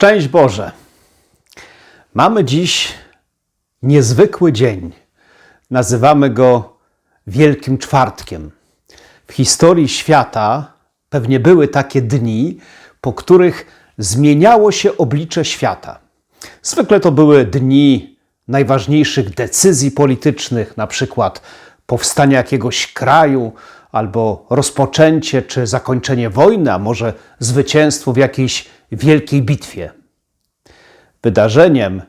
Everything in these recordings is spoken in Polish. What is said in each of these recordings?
Szczęść Boże! Mamy dziś niezwykły dzień. Nazywamy go Wielkim Czwartkiem. W historii świata pewnie były takie dni, po których zmieniało się oblicze świata. Zwykle to były dni najważniejszych decyzji politycznych, na przykład powstania jakiegoś kraju, albo rozpoczęcie czy zakończenie wojny, a może zwycięstwo w jakiejś wielkiej bitwie. Wydarzeniem,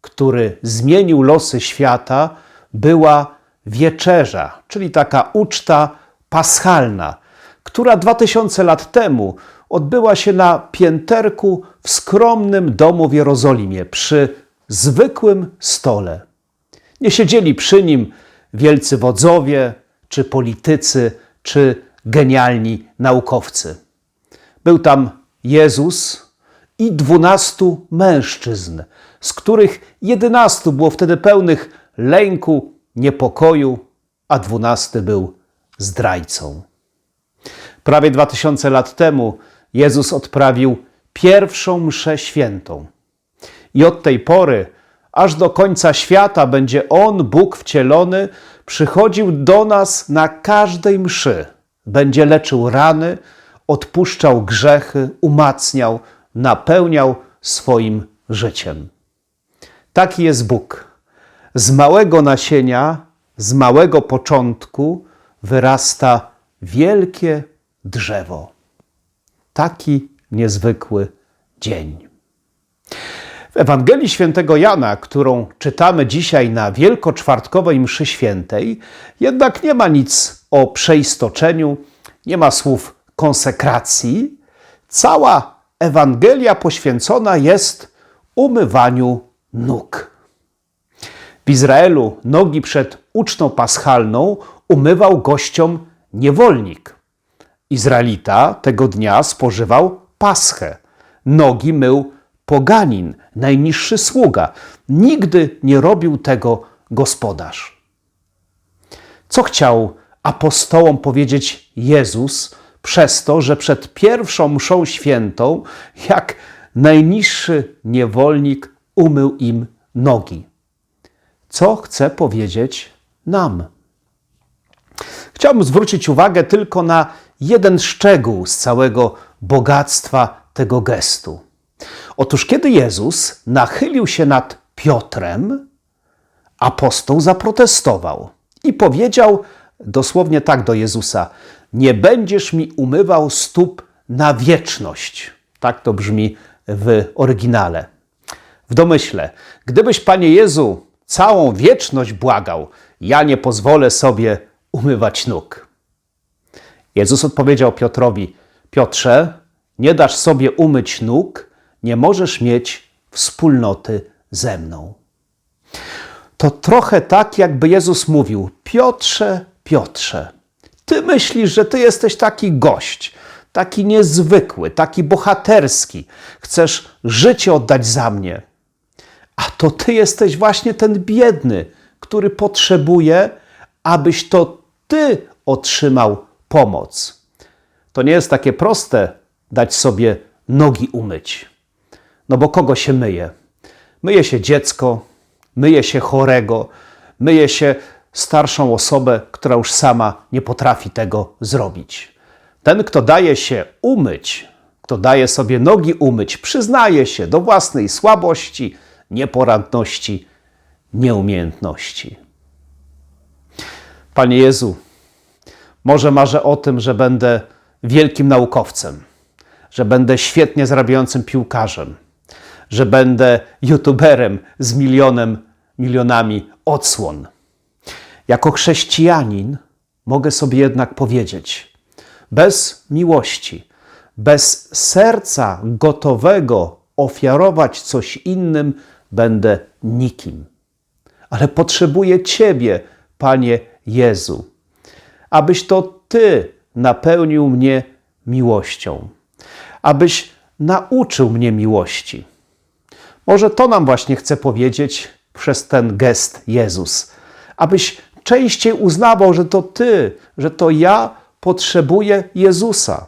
który zmienił losy świata, była wieczerza, czyli taka uczta paschalna, która 2000 lat temu odbyła się na pięterku w skromnym domu w Jerozolimie przy zwykłym stole. Nie siedzieli przy nim wielcy wodzowie, czy politycy, czy genialni naukowcy. Był tam Jezus i dwunastu mężczyzn, z których jedenastu było wtedy pełnych lęku, niepokoju, a dwunasty był zdrajcą. Prawie dwa tysiące lat temu Jezus odprawił pierwszą mszę świętą. I od tej pory, aż do końca świata, będzie On, Bóg wcielony, przychodził do nas na każdej mszy. Będzie leczył rany, odpuszczał grzechy, umacniał, napełniał swoim życiem. Taki jest Bóg. Z małego nasienia, z małego początku wyrasta wielkie drzewo. Taki niezwykły dzień. W Ewangelii Świętego Jana, którą czytamy dzisiaj na Wielkoczwartkowej Mszy Świętej, jednak nie ma nic o przeistoczeniu, nie ma słów konsekracji. Cała Ewangelia poświęcona jest umywaniu nóg. W Izraelu nogi przed ucztą paschalną umywał gościom niewolnik. Izraelita tego dnia spożywał paschę. Nogi mył poganin, najniższy sługa. Nigdy nie robił tego gospodarz. Co chciał apostołom powiedzieć Jezus przez to, że przed pierwszą mszą świętą, jak najniższy niewolnik, umył im nogi? Co chce powiedzieć nam? Chciałbym zwrócić uwagę tylko na jeden szczegół z całego bogactwa tego gestu. Otóż, kiedy Jezus nachylił się nad Piotrem, apostoł zaprotestował i powiedział dosłownie tak do Jezusa: Nie będziesz mi umywał stóp na wieczność. Tak to brzmi w oryginale. W domyśle, gdybyś, Panie Jezu, całą wieczność błagał, ja nie pozwolę sobie umywać nóg. Jezus odpowiedział Piotrowi: Piotrze, nie dasz sobie umyć nóg, nie możesz mieć wspólnoty ze mną. To trochę tak, jakby Jezus mówił: Piotrze, Piotrze, ty myślisz, że ty jesteś taki gość, taki niezwykły, taki bohaterski, chcesz życie oddać za mnie. A to ty jesteś właśnie ten biedny, który potrzebuje, abyś to ty otrzymał pomoc. To nie jest takie proste dać sobie nogi umyć. No bo kogo się myje? Myje się dziecko, myje się chorego, myje się starszą osobę, która już sama nie potrafi tego zrobić. Ten, kto daje się umyć, kto daje sobie nogi umyć, przyznaje się do własnej słabości, nieporadności, nieumiejętności. Panie Jezu, może marzę o tym, że będę wielkim naukowcem, że będę świetnie zarabiającym piłkarzem, że będę youtuberem z milionem, milionami odsłon. Jako chrześcijanin mogę sobie jednak powiedzieć, bez miłości, bez serca gotowego ofiarować coś innym, będę nikim. Ale potrzebuję Ciebie, Panie Jezu, abyś to Ty napełnił mnie miłością, abyś nauczył mnie miłości. Może to nam właśnie chce powiedzieć przez ten gest Jezus, abyś częściej uznawał, że to Ty, że to ja potrzebuję Jezusa,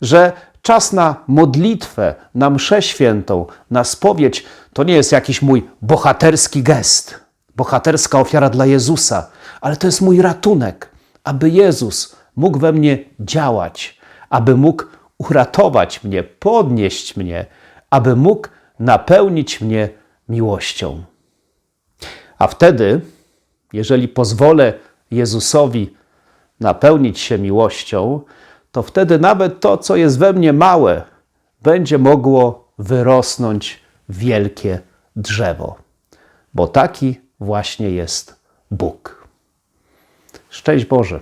że Czas na modlitwę, na mszę świętą, na spowiedź to nie jest jakiś mój bohaterski gest, bohaterska ofiara dla Jezusa, ale to jest mój ratunek, aby Jezus mógł we mnie działać, aby mógł uratować mnie, podnieść mnie, aby mógł napełnić mnie miłością. A wtedy, jeżeli pozwolę Jezusowi napełnić się miłością, to wtedy nawet to, co jest we mnie małe, będzie mogło wyrosnąć wielkie drzewo. Bo taki właśnie jest Bóg. Szczęść Boże.